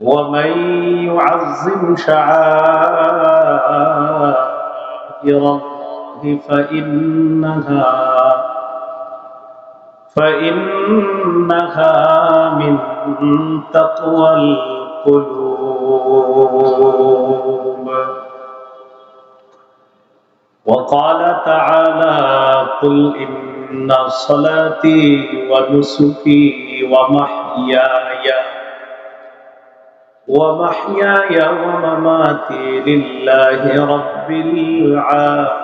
ومن يعظم شعائر الله فإنها فإنها من تقوى القلوب. وقال تعالى قل إن صلاتي ونسكي ومحياي ومحياي ومماتي لله رب العالمين.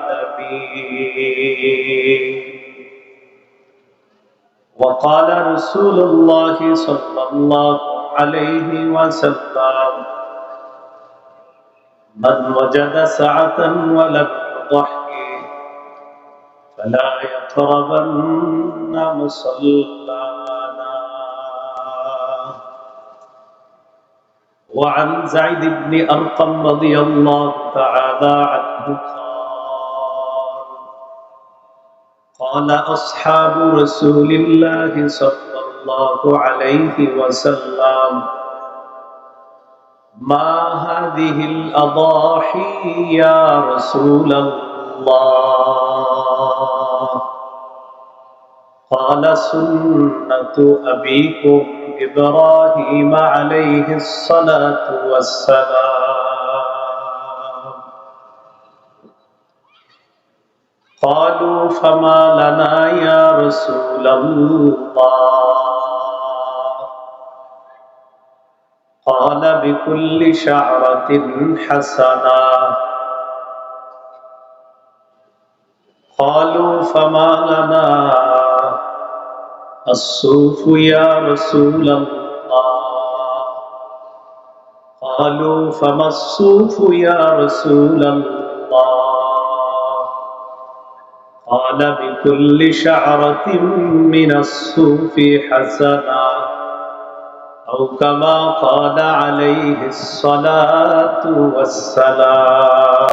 وقال رسول الله صلى الله عليه وسلم من وجد سعة ولم يضحي فلا يقربن مصلانا وعن زيد بن أرقم رضي الله تعالى عنه قال قال أصحاب رسول الله صلى الله عليه وسلم ما هذه الأضاحي يا رسول الله؟ قال سنة أبيكم. إبراهيم عليه الصلاة والسلام. قالوا فما لنا يا رسول الله؟ قال بكل شعرة حسنة. قالوا فما لنا الصوف يا رسول الله. قالوا فما الصوف يا رسول الله؟ قال بكل شعرة من الصوف حسنة أو كما قال عليه الصلاة والسلام.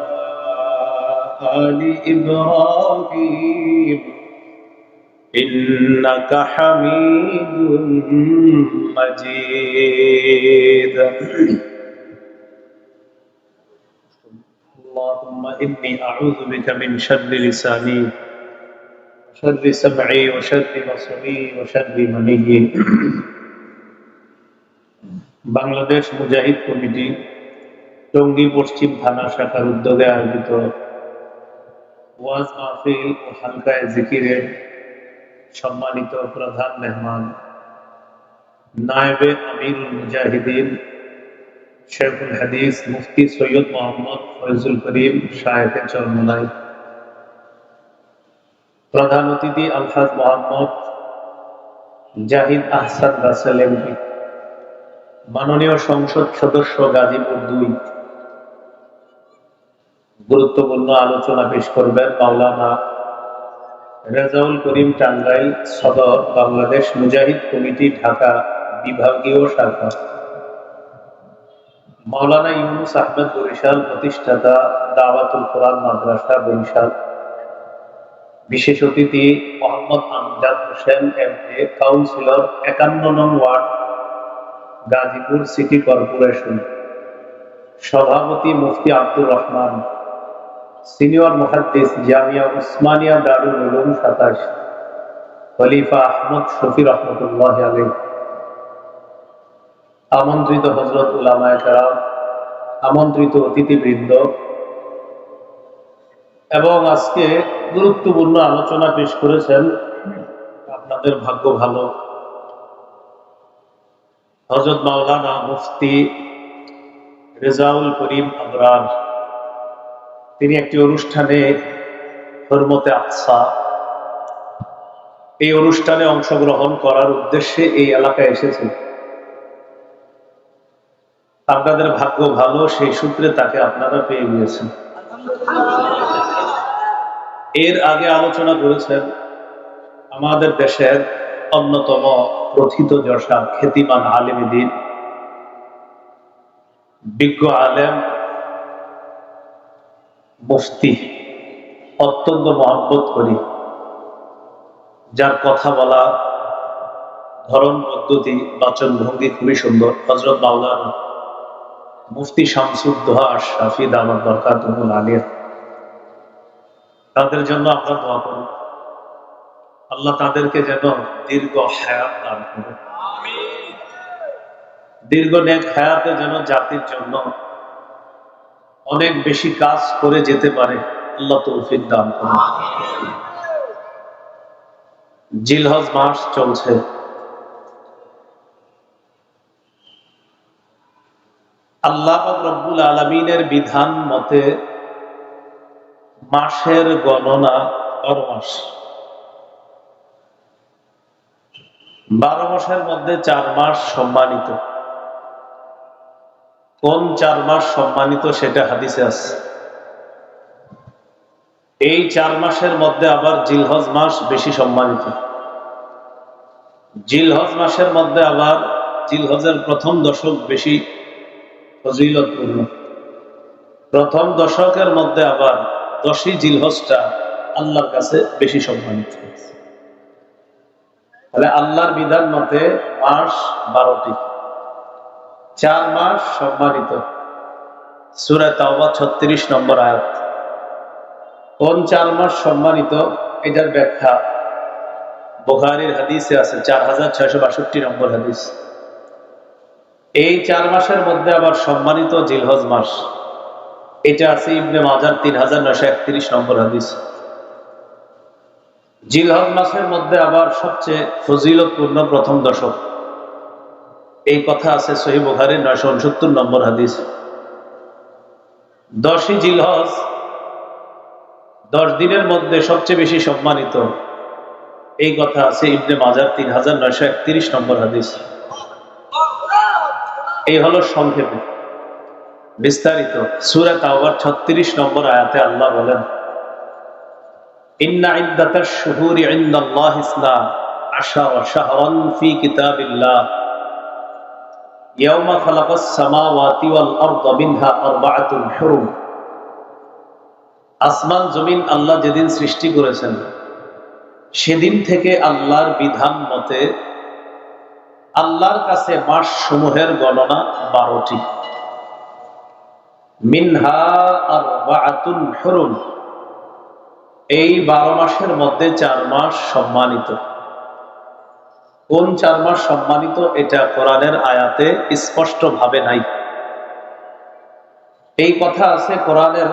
آل إبراهيم إنك حميد مجيد اللهم إني أعوذ بك من شر لساني وشر سمعي وشر بصري وشر مني বাংলাদেশ মুজাহিদ committee Tongi পশ্চিম থানা শাখার উদ্যোগে আয়োজিত ওয়াজ মাহফিল ও হালকায় জিকিরের সম্মানিত প্রধান মেহমান, নায়েবে মুজাহিদিন শেখুল হাদিস মুফতি সৈয়দ মোহাম্মদ ফয়জুল করিম প্রধান অতিথি আলহাজ মোহাম্মদ জাহিদ আহসান রাসেল মাননীয় সংসদ সদস্য গাজীপুর দুই। গুরুত্বপূর্ণ আলোচনা পেশ করবেন মাওলানা রেজাউল করিম টাঙ্গাইল সদর বাংলাদেশ মুজাহিদ কমিটি, ঢাকা বিভাগীয় শাখা। মাওলানা ইউনুস আহমেদ বরিশাল প্রতিষ্ঠাতা দাওয়াতুল কোরআন মাদ্রাসা বরিশাল। বিশেষ অতিথি Mohammad Amjad Hossain M A councillor, একান্ন নং ওয়ার্ড, গাজীপুর সিটি কর্পোরেশন। সভাপতি মুফতি আব্দুর রহমান। সিনিয়র মুহাদ্দিস জামিয়া উসমানিয়া দারুল উলুম সাতাশ, খলিফা আহমদ শফি রহমতুল্লাহ আলী আমন্ত্রিত হজরত উলামায় কারাম, আমন্ত্রিত অতিথিবৃন্দ এবং আজকে গুরুত্বপূর্ণ আলোচনা পেশ করেছেন আপনাদের ভাগ্য ভালো। হজরত মাওলানা মুফতি রেজাউল করিম আবরার। তিনি একটি অনুষ্ঠানে হরমতে আকসা এই অনুষ্ঠানে অংশগ্রহণ করার উদ্দেশ্যে এই এলাকায় এসেছেন। আপনাদের ভাগ্য ভালো, সেই সূত্রে তাকে আপনারা পেয়ে গিয়েছেন। এর আগে আলোচনা করেছেন, আমাদের দেশের অন্যতম প্রথিত যশা, খ্যাতিমান আলেমী দিন বিজ্ঞ আলেম মুফতি অত্যন্ত মহব্বত করি। যার কথা বলা ধরন পদ্ধতি বাচন ভঙ্গি খুবই সুন্দর। হজরত মাওলানা মুফতি শামসুদ্দোহা শাফি দামাত বরকাতুল আলিয়া তাদের জন্য আমরা দোয়া করব আল্লাহ তাদেরকে যেন দীর্ঘ হায়াত দান করে দীর্ঘ নেক হায়াতে যেন জাতির জন্য অনেক বেশি কাজ করে যেতে পারে। আল্লাহ তৌফিক দান করে জিলহজ মাস চলছে। আল্লাহ রব্বুল আলমিনের বিধান মতে মাসের গণনা বারো মাস। বারো মাসের মধ্যে চার মাস সম্মানিত। কোন চার মাস সম্মানিত সেটা হাদিসে আছে। এই চার মাসের মধ্যে আবার জিলহজ মাস বেশি সম্মানিত। জিলহজ মাসের মধ্যে আবার জিলহজের প্রথম দশক বেশি ফজিলতপূর্ণ। প্রথম দশকের মধ্যে আবার দশই জিলহজটা আল্লাহর কাছে বেশি সম্মানিত। তাহলে আল্লাহর বিধান মতে মাস বারোটি। চার মাস সম্মানিত। সুরায় তাওবা ছত্রিশ নম্বর আয়াত। কোন চার মাস সম্মানিত? এটার ব্যাখ্যা বোখারির হাদিসে আছে, চার হাজার ছয়শো বাষট্টি নম্বর হাদিস। এই চার মাসের মধ্যে আবার সম্মানিত জিলহজ মাস। এটা আছে ইবনে মাজার তিন হাজার নয়শো একত্রিশ নম্বর হাদিস। জিলহজ মাসের মধ্যে আবার সবচেয়ে ফজিলতপূর্ণ প্রথম দশক। এই কথা আছে সহি বুখারির নয়শো উনসত্তর নম্বর হাদিস। দশই জিলহজ দশ দিনের মধ্যে সবচেয়ে বেশি সম্মানিত। এই কথা আছে ইবনে মাজার তিন হাজার নয়শো একত্রিশ নম্বর হাদিস। এই হলো সংক্ষেপে। বিস্তারিত। সুরা তাওবার ছত্রিশ নম্বর আয়াতে আল্লাহ বলেন, ইন্না ইদ্দাতাশ শুহুরি ইনদাল্লাহ ইসলাম আশারা শাহরান ফি কিতাবিল্লাহ। আরবাআতুন আসমান, জমিন আল্লাহ যেদিন সৃষ্টি করেছেন, সেদিন থেকে আল্লাহর বিধান মতে আল্লাহর কাছে মাস সমূহের গণনা বারোটি। মিনহা আর হরুম। এই বারো মাসের মধ্যে চার মাস সম্মানিত। কোন চার মাস সম্মানিত এটা কোরআনের আয়াতে স্পষ্ট ভাবে নাই। এই কথা আছে কোরআনের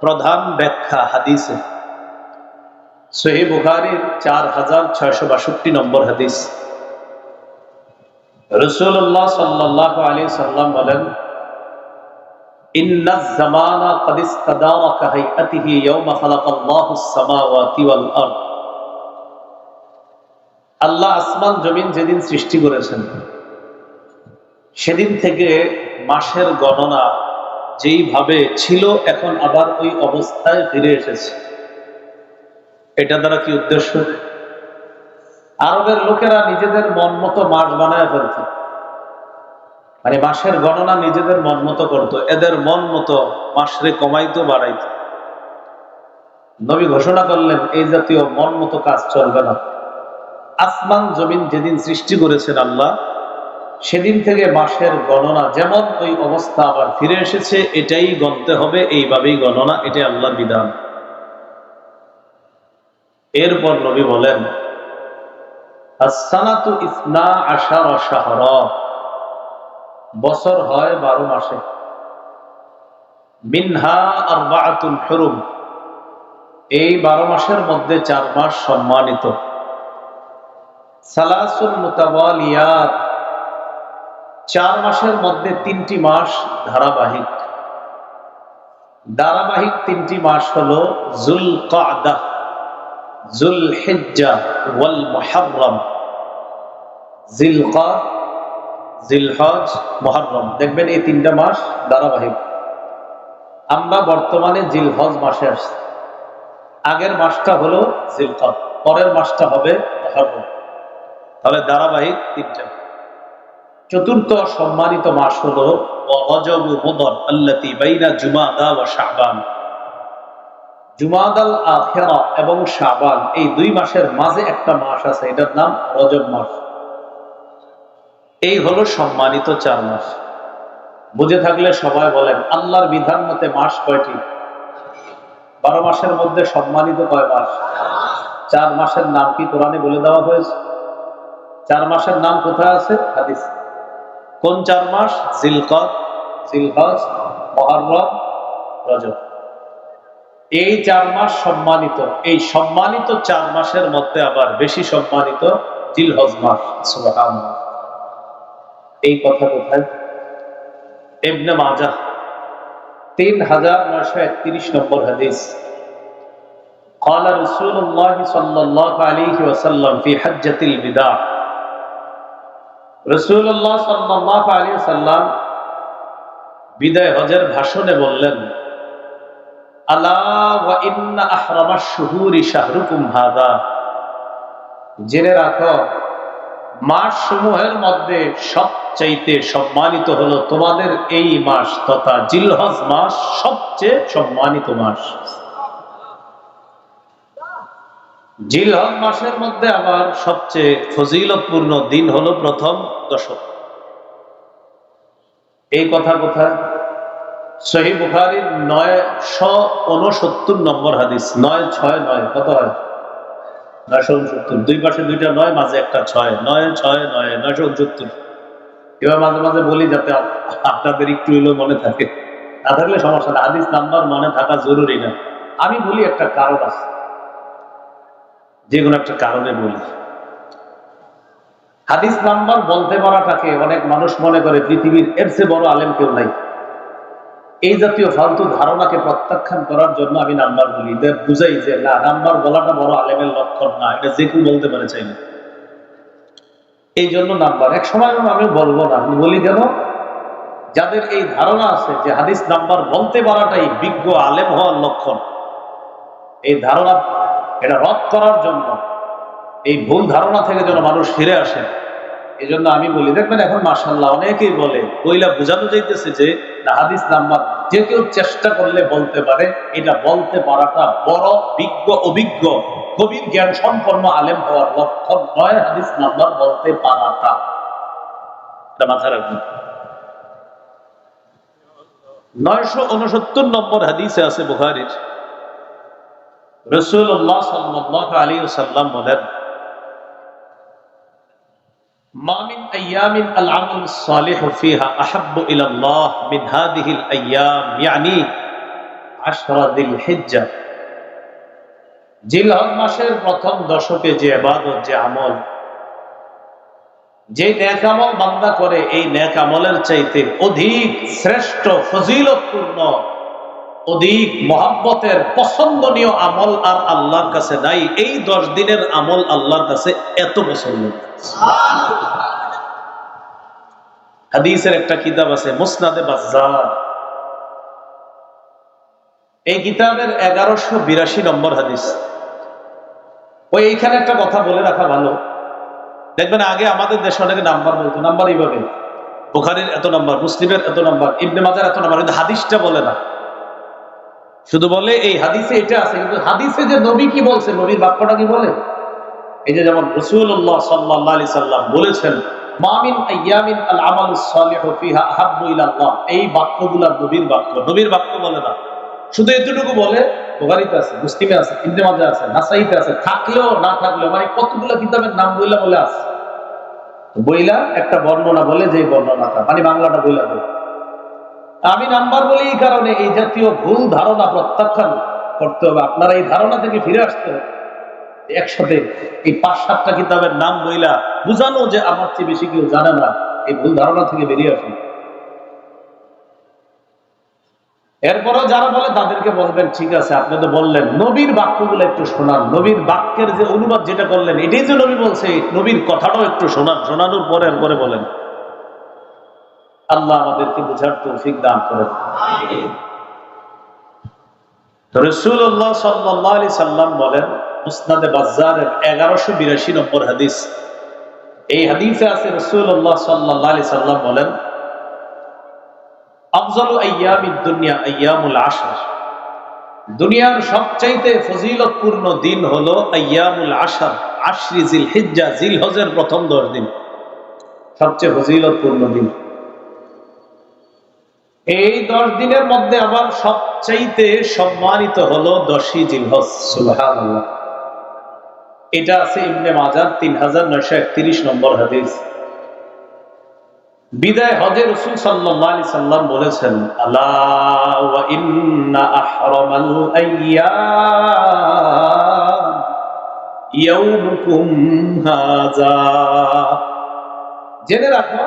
প্রধান ব্যাখ্যা হাদিসে। সহি বুখারির চার হাজার ছয়শো বাষট্টি নম্বর হাদিস। রসুল্লাহ সাল্লাহ আলী সাল্লাম বলেন আল্লাহ আসমান জমিন যেদিন সৃষ্টি করেছেন, সেদিন থেকে মাসের গণনা যেইভাবে ছিল, এখন আবার ওই অবস্থায় ফিরে এসেছে। এটা দ্বারা কি উদ্দেশ্য? আরবের লোকেরা নিজেদের মন মতো মাস বানায় ফেলত। মানে মাসের গণনা নিজেদের মন মতো করতো, এদের মন মতো মাসরে কমাইতো, বাড়াইত। নবী ঘোষণা করলেন, এই জাতীয় মন মতো কাজ চলবে না। আসমান জমিন যেদিন সৃষ্টি করেছেন আল্লাহ, সেদিন থেকে মাসের গণনা যেমন ওই অবস্থা আবার ফিরে এসেছে, এটাই গণতে হবে, এইভাবেই গণনা, এটাই আল্লাহর বিধান। এরপর নবী বলেন ইসনা আশার শাহর, বছর হয় বারো মাসে। মিনহা আরবাআতুল হুরুম, এই বারো মাসের মধ্যে চার মাস সম্মানিত। সালাসুল মুতাওয়ালিয়াত। চার মাসের মধ্যে তিনটি মাস ধারাবাহিক। ধারাবাহিক তিনটি মাস হলো জুল কাদা জুল হিজ্জা ওয়াল মুহাররম। জিলকাদ জিলহজ, মুহররম। দেখবেন এই তিনটা মাস ধারাবাহিক। আমরা বর্তমানে জিলহজ মাসে আসছি। আগের মাসটা হলো জিলকাদ, পরের মাসটা হবে মুহররম। তাহলে ধারাবাহিক তিনটা চতুর্থ সম্মানিত মাস হলো এবং শাবান, এই দুই মাসের মাঝে একটা মাস আছে, এটার নাম রজব মাস। এই হলো সম্মানিত চার মাস। বুঝে থাকলে সবাই বলেন, আল্লাহর বিধান মতে মাস কয়টি? বারো মাসের মধ্যে সম্মানিত কয় মাস? চার মাসের নাম কি কোরআনে বলে দেওয়া হয়েছে? চার মাসের নাম কোথায় আছে হাদিস কোন চার মাস জিলকদ জিলহজ মহরম রজব এই চার মাস সম্মানিত এই সম্মানিত চার মাসের মধ্যে আবার বেশি সম্মানিত জিলহজ মাস সুবহানাল্লাহ এই কথা কোথায় ইবনে মাজাহ তিন হাজার নয়শো একত্রিশ নম্বর হাদিস قال رسول الله صلى الله عليه وسلم في حجة الوداع রসুল্লাহ সাল্লাহ আলী সাল্লাম বিদায় হজের ভাষণে বললেন জেনে রাখো মাস সমূহের মধ্যে সবচাইতে সম্মানিত হলো তোমাদের এই মাস তথা জিলহজ মাস সবচেয়ে সম্মানিত মাস। জিলহজ মাসের মধ্যে আবার সবচেয়ে ফজিলতপূর্ণ দিন হলো প্রথম দশক। এই কথা কোথায় সহি উনসত্তর নম্বর হাদিস, নয় ছয় নয়, কত নয়শো উনসত্তর দুই পাশে দুইটা নয়, মাঝে একটা ছয়, নয় ছয় নয়, নয়শো উনসত্তর এবার মাঝে মাঝে বলি যাতে আপনাদের একটু মনে থাকে। না থাকলে সমস্যা হাদিস নাম্বার মনে থাকা জরুরি না। আমি বলি একটা কারণ আছে। যে কোনো একটা কারণে বলি। হাদিস নাম্বার বলতে পারাটাকে অনেক মানুষ মনে করে, পৃথিবীর এর চেয়ে বড় আলেম কেউ নাই। এই জাতীয় ফালতু ধারণাকে প্রত্যাখ্যান করার জন্য আমি নাম্বার বলি। বুঝাই যে, না, নাম্বার বলাটা বড় আলেমের লক্ষণ না, এটা যে কেউ বলতে পারে চাইলে। এই জন্য নাম্বার। এক সময় আমি বলব না, আমি বলি কেন? যাদের এই ধারণা আছে যে হাদিস নাম্বার বলতে পারাটাই বিজ্ঞ আলেম হওয়ার লক্ষণ, এই ধারণা এটা রদ করার জন্য, এই ভুল ধারণা থেকে যেন মানুষ ফিরে আসে। এই জন্য আমি বলি, দেখবেন এখন মাসাল্লাহ অনেকেই বলে, কইলা বোঝানো যাইতেছে যে হাদিস নাম্বার যে কেউ চেষ্টা করলে বলতে পারে, এটা বলতে পারাটা বড়, বিজ্ঞ, অভিজ্ঞ, গভীর জ্ঞান সম্পন্ন আলেম হওয়ার লক্ষণ নয় হাদিস নাম্বার বলতে পারাটা। এটা মাথায় রাখবেন। নয়শো উনসত্তর নম্বর হাদিসে আছে বুহারির রসুল্লাহ সাল্লাহ আলী সাল্লাম বলেন মামিন আয়ামিন আল আমল ফিহা আহাব্বু ইলাল্লাহ মিন হাদিহি আল আয়াম ইয়ানি আশরা দিল হিজ্জা জিলহজ মাসের প্রথম দশকে যে ইবাদত, যে আমল যে আমল বান্দা করে, এই নেক আমলের চাইতে অধিক শ্রেষ্ঠ ফজিলতপূর্ণ অধিক মহাব্বতের পছন্দনীয় আমল আর আল্লাহর কাছে নাই। এই দশ দিনের আমল আল্লাহর কাছে এত পছন্দ হাদিসের একটা কিতাব আছে, মুসনাদে বাজার এই কিতাবের এগারোশো বিরাশি নম্বর হাদিস। ওই এইখানে একটা কথা বলে রাখা ভালো। দেখবেন আগে আমাদের দেশে অনেকে নাম্বার বলতো, নাম্বার এইভাবে। বুখারীর এত নাম্বার, মুসলিমের এত নাম্বার, ইবনে মাজার এত নাম্বার, কিন্তু হাদিসটা বলে না। শুধু বলে, এই হাদিসে এটা আছে। কিন্তু হাদিসে যে নবী কি বলছে? নবীর বাক্যটা কি বলে? এই যে যেমন রসুল্লাহ সাল্লাহ আলি সাল্লাম বলেছেন মামিন আল আমাল ফিহা আহাব্বু ইলাল্লাহ। এই বাক্যগুলা নবীর বাক্য। নবীর বাক্য বলে না। শুধু এতটুকু বলে আছে, মুসলিমে আছে আছে, নাসাইতে আছে, থাকলেও না থাকলেও মানে কতগুলো কিতাবের নাম বইলা বলে আছে? বইলা একটা বর্ণনা বলে যে বর্ণনাটা মানে বাংলাটা বইলা বলে। আমি নাম্বার বলি এই কারণে এই জাতীয় ভুল ধারণা প্রত্যাখ্যান করতে হবে। আপনারা এই ধারণা থেকে ফিরে আসতে হবে। একসাথে এই পাঁচ সাতটা কিতাবের নাম বইলা বুঝানো যে আমার চেয়ে বেশি কেউ জানে না, এই ভুল ধারণা থেকে বেরিয়ে আসুন। এরপরও যারা বলে তাদেরকে বলবেন, ঠিক আছে, আপনি তো বললেন। নবীর বাক্যগুলো একটু শোনান। নবীর বাক্যের যে অনুবাদ যেটা করলেন, এটাই যে নবী বলছে, নবীর কথাটাও একটু শোনান। শোনানোর পরে এরপরে বলেন। আল্লাহ আমাদেরকে বুঝার তৌফিক দান করেন। রসুল্লাহ সাল্লাহ সাল্লাম বলেন, মুসনাদে এগারোশো বিরাশি নম্বর হাদিস। এই হাদিসে আছে রসুল্লাহ সাল্লাহ সাল্লাম বলেন, আফজল আয়ামি আয়ামুল আশার। দুনিয়ার সবচাইতে ফজিলতপূর্ণ দিন হলো আয়ামুল আশার, আশরি জিল হিজ্জা জিল হজের প্রথম দশ দিন। সবচেয়ে ফজিলতপূর্ণ দিন। এই দশ দিনের মধ্যে আবার সবচাইতে সম্মানিত হলো দশই জিলহজ এটা আছে ইবনে মাজার তিন হাজার নয়শো একত্রিশ নম্বর হাদিস। বিদায় হজে রসুল সাল্লাহ সাল্লাম বলেছেন আল্লাহ জেনে রাখো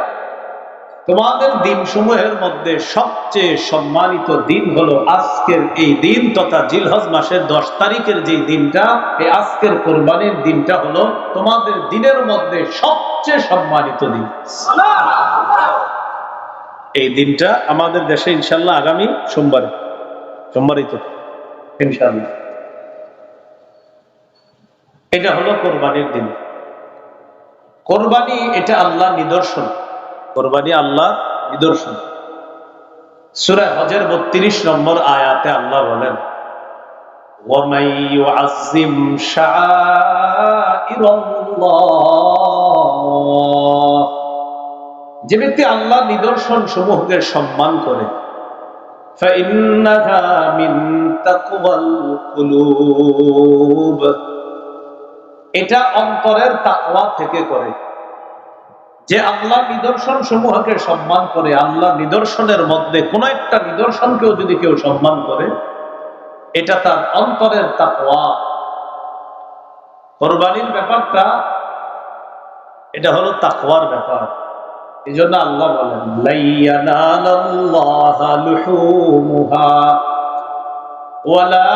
তোমাদের দিন সমূহের মধ্যে সবচেয়ে সম্মানিত দিন হলো আজকের এই দিন তথা জিলহজ মাসের দশ তারিখের যে দিনটা, এই আজকের কোরবানির দিনটা হলো তোমাদের দিনের মধ্যে সবচেয়ে সম্মানিত দিন। এই দিনটা আমাদের দেশে ইনশাল্লাহ আগামী সোমবারে, সোমবারই তো ইনশাল্লাহ এটা হলো কোরবানির দিন। কোরবানি এটা আল্লাহ নিদর্শন। কোরবানি আল্লাহ নিদর্শন সুরা হজের বত্রিশ নম্বর আয়াতে আল্লাহ বলেন وَمَن يُعَظِّمْ شَعَائِرَ اللَّهِ যে ব্যক্তি আল্লাহ নিদর্শন সমূহকে সম্মান করে فَإِنَّهَا مِن تَقْوَى الْقُلُوبِ এটা অন্তরের তাকওয়া থেকে করে যে আল্লাহ নিদর্শন সমূহকে সম্মান করে, আল্লাহ নিদর্শনের মধ্যে কোন একটা নিদর্শনকেও যদি কেউ সম্মান করে, এটা তার অন্তরের তাকওয়া। কোরবানির ব্যাপারটা, এটা হলো তাকওয়ার ব্যাপার। এই জন্য আল্লাহ বলেন ওয়ালা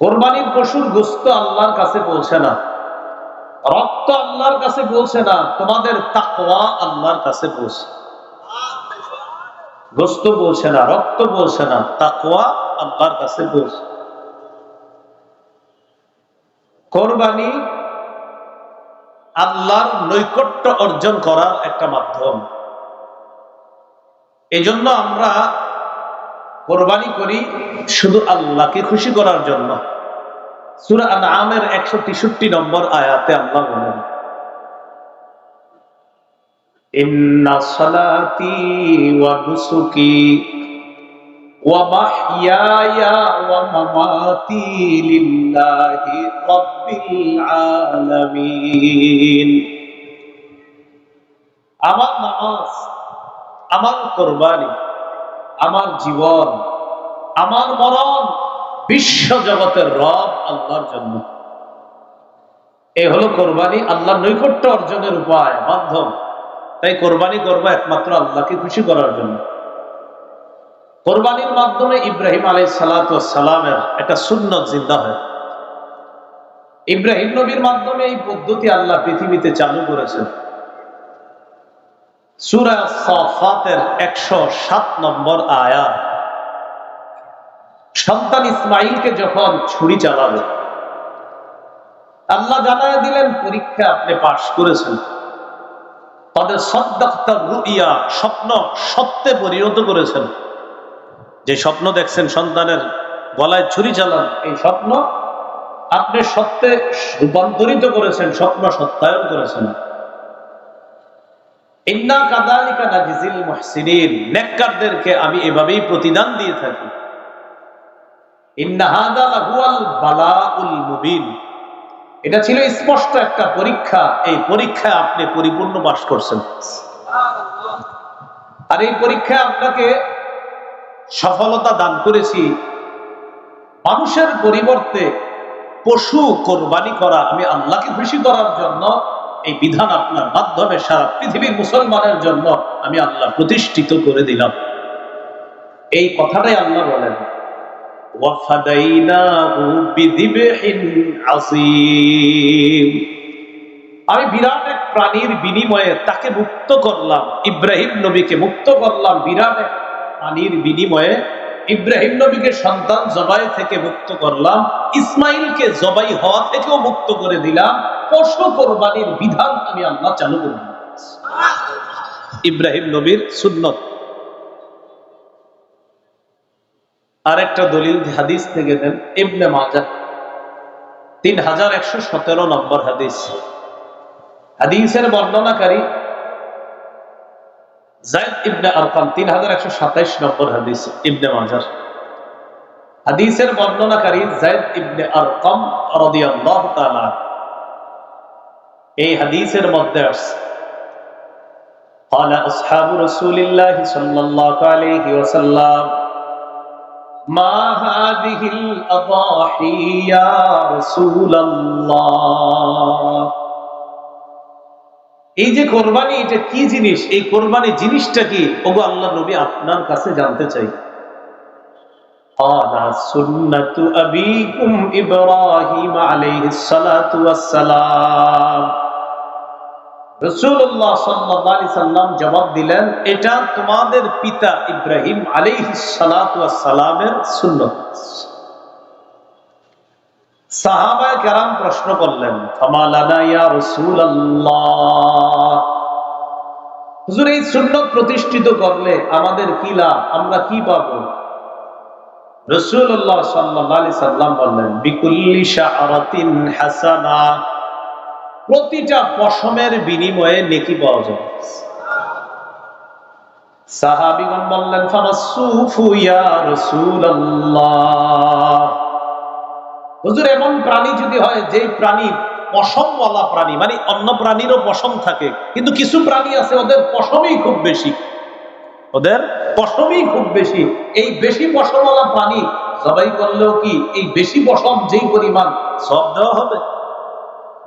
কোরবানির পশুর গোস্ত আল্লাহর কাছে পৌঁছে না। রক্ত আল্লাহর কাছে পৌঁছে না, তোমাদের তাকওয়া আল্লাহর কাছে পৌঁছে। গোস্ত পৌঁছে না, রক্ত পৌঁছে না, তাকওয়া আল্লাহর কাছে পৌঁছে। কোরবানি আল্লাহর নৈকট্য অর্জন করার একটা মাধ্যম। এই জন্য আমরা কোরবানি করি শুধু আল্লাহকে খুশি করার জন্য। সুরা আমের একশো তেষট্টি নম্বর আয়াতে আল্লাহ বলেন আমার নামাজ আমার কোরবানি, আমার জীবন, আমার মরণ বিশ্ব জগতের রব আল্লাহর জন্য। এ হলো কোরবানি আল্লাহ নৈকট্য অর্জনের উপায়, মাধ্যম। তাই কোরবানি করব একমাত্র আল্লাহকে খুশি করার জন্য। কোরবানির মাধ্যমে ইব্রাহিম আলাই সালামের একটা সুন্নত জিন্দা হয়। ইব্রাহিম নবীর মাধ্যমে এই পদ্ধতি আল্লাহ পৃথিবীতে চালু করেছেন। সুরা সফাতের একশো সাত নম্বর আয়া সন্তান ইসমাইলকে যখন ছুরি চালাবে, আল্লাহ জানায় দিলেন, পরীক্ষা আপনি পাশ করেছেন। তাদের রুইয়া স্বপ্ন সত্যে পরিণত করেছেন। যে স্বপ্ন দেখছেন সন্তানের গলায় ছুরি চালান, এই স্বপ্ন আপনি সত্যে রূপান্তরিত করেছেন, স্বপ্ন সত্যায়ন করেছেন। ইন্না কাদালিকা নাজিজিল মুহসিনিন। নেককারদেরকে আমি এভাবেই প্রতিদান দিয়ে থাকি। ইন্না হাদা লাহুয়াল বালাউল মুবিন। এটা ছিল স্পষ্ট একটা পরীক্ষা। এই পরীক্ষায় আপনি পরিপূর্ণ পাশ করছেন। আর এই পরীক্ষায় আপনাকে সফলতা দান করেছি। মানুষের পরিবর্তে পশু কোরবানি করা, আমি আল্লাহকে খুশি করার জন্য এই বিধান আপনার মাধ্যমে সারা পৃথিবীর মুসলমানের জন্য আমি আল্লাহ প্রতিষ্ঠিত করে দিলাম। এই কথাটাই আল্লাহ বলেন। আমি বিরাট এক প্রাণীর বিনিময়ে তাকে মুক্ত করলাম, ইব্রাহিম নবীকে মুক্ত করলাম, বিরাট এক প্রাণীর বিনিময়ে ইব্রাহিম নবীকে সন্তান জবাই থেকে মুক্ত করলাম, ইসমাইলকে জবাই হওয়া থেকেও মুক্ত করে দিলাম পশু কোরবানির বিধান আমি আল্লাহ চালু করে দিলাম। ইব্রাহিম নবীর সুন্নত। আরেকটা দলিল হাদিস থেকে দেন ইবনে মাজা তিন হাজার একশো সতেরো নম্বর হাদিস। হাদিসের বর্ণনাকারী জায়দ ইবনে আরকাম তিন হাজার একশো সাতাইশ নম্বর হাদিস, ইবনে মাজার হাদিসের বর্ণনাকারী জায়দ ইবনে আরকাম রাদিয়াল্লাহু তাআলা এই হাদিসের মধ্যে আসছে قال أصحاب رسول الله صلى الله عليه وسلم ما هذه الأضاحي يا رسول الله এই যে কোরবানি এটা কি জিনিস এই কোরবানি জিনিসটা কি ওগো আল্লাহ নবী আপনার কাছে জানতে চাই قال سنة أبيكم إبراهيم عليه الصلاة والسلام রসুল্লাহ সাল্লাহ সাল্লাম জবাব দিলেন, এটা তোমাদের পিতা ইব্রাহিম সালামের সুন্নত। সাহাবায় কেরাম প্রশ্ন করলেন হুজুর, এই সুন্নত প্রতিষ্ঠিত করলে আমাদের কি লাভ? আমরা কি পাব? রসুল্লাহ সাল্লি সাল্লাম বললেন, বিকুল্লি হাসানা। প্রতিটা পশমের বিনিময়ে নেকি পাওয়া যায়। সাহাবিগণ বললেন হুজুর, এমন প্রাণী যদি হয় যে প্রাণী পশমওয়ালা প্রাণী মানে অন্য প্রাণীরও পশম থাকে, কিন্তু কিছু প্রাণী আছে, ওদের পশমই খুব বেশি। ওদের পশমই খুব বেশি। এই বেশি পশমওয়ালা প্রাণী সবাই করলেও কি, এই বেশি পশম যেই পরিমাণ সব দেওয়া হবে?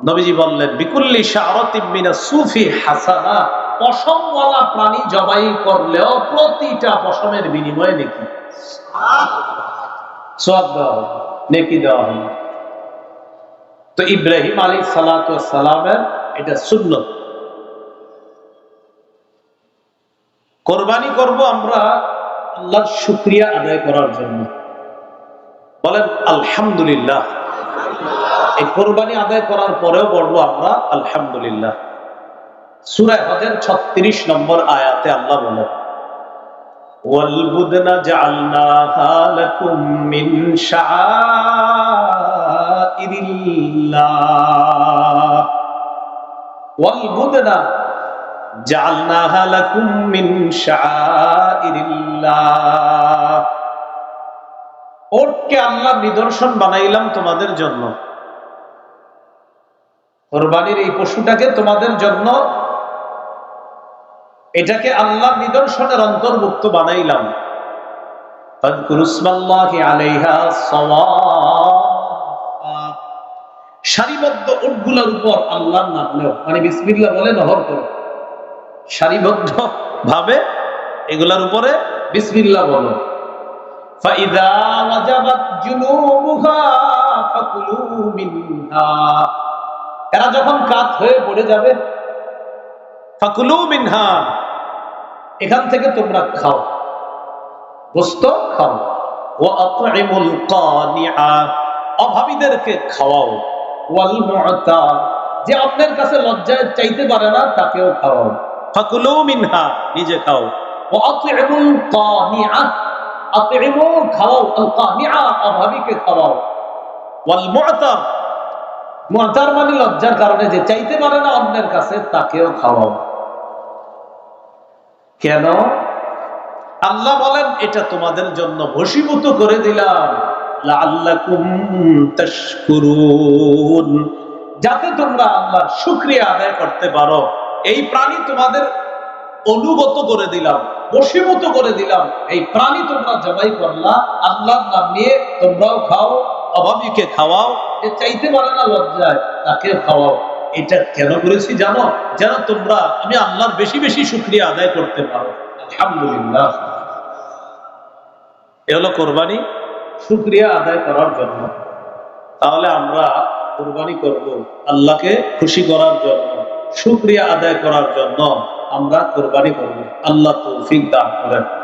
নবীজি বললেন, বিকুল্লি শাহরতিমিনা সুফি হাসানা, পশমওয়ালা প্রাণী জবাই করলেও প্রতিটা পশমের বিনিময়ে নেকি? সব দেওয়া নেকি দেওয়া হবে তো ইব্রাহিম আলী সালামের এটা শূন্য কোরবানি করব আমরা আল্লাহর শুক্রিয়া আদায় করার জন্য। বলেন, আলহামদুলিল্লাহ। এই কোরবানি আদায় করার পরেও পড়বো আমরা আলহামদুলিল্লাহ সুরায় হজের ছত্রিশ নম্বর আয়াতে আল্লাহ বলেন والبدن جعلناها لكم من شعائر الله والبدن جعلناها لكم من شعائر الله ওটকে আল্লাহ নিদর্শন বানাইলাম তোমাদের জন্য কোরবানির এই পশুটাকে তোমাদের জন্য এটাকে আল্লাহ নিদর্শনের অন্তর্ভুক্ত বানাইলাম। সারিবদ্ধ উটগুলোর উপর আল্লাহর নাম নেও। মানে বিসমিল্লা বলে নহর করো। সারিবদ্ধ ভাবে এগুলার উপরে বিসমিল্লা বলো। ফাইদা মিনহা। এরা যখন কাত হয়ে পড়ে যাবে, ফাকুলু মিনহা, এখান থেকে তোমরা খাও, গোস্ত খাও। ওয়াতইমুল কানিআ, অভাবীদেরকে খাওয়াও। ওয়াল মুআতা, যে আপনার কাছে লজ্জায় চাইতে পারে না, তাকেও খাওয়াও। ফাকুলু মিনহা, নিজে খাও। ওয়াতইমুল কানিআ আতইমু খাওয়াও আল কানিআ, অভাবীকে খাওয়াও। ওয়াল মুআতা মুআতার মানে লজ্জার কারণে যে চাইতে পারে না অন্যের কাছে, তাকেও খাওয়াও। কেন? আল্লাহ বলেন, এটা তোমাদের জন্য বশীভূত করে দিলাম। যাতে তোমরা আল্লাহর শুকরিয়া আদায় করতে পারো। এই প্রাণী তোমাদের অনুগত করে দিলাম, বশীভূত করে দিলাম। এই প্রাণী তোমরা জবাই করলা, আল্লাহর নাম নিয়ে তোমরাও খাও, অভাবীকে খাওয়াও। যে চাইতে পারে না লজ্জায়, তাকে খাওয়াও। এটা কেন করেছি জানো? যেন তোমরা, আমি আল্লাহর বেশি বেশি শুক্রিয়া আদায় করতে পারো। আলহামদুলিল্লাহ। এ হলো কোরবানি। শুক্রিয়া আদায় করার জন্য। তাহলে আমরা কোরবানি করব আল্লাহকে খুশি করার জন্য, শুক্রিয়া আদায় করার জন্য আমরা কোরবানি করব। আল্লাহ তৌফিক দান করেন।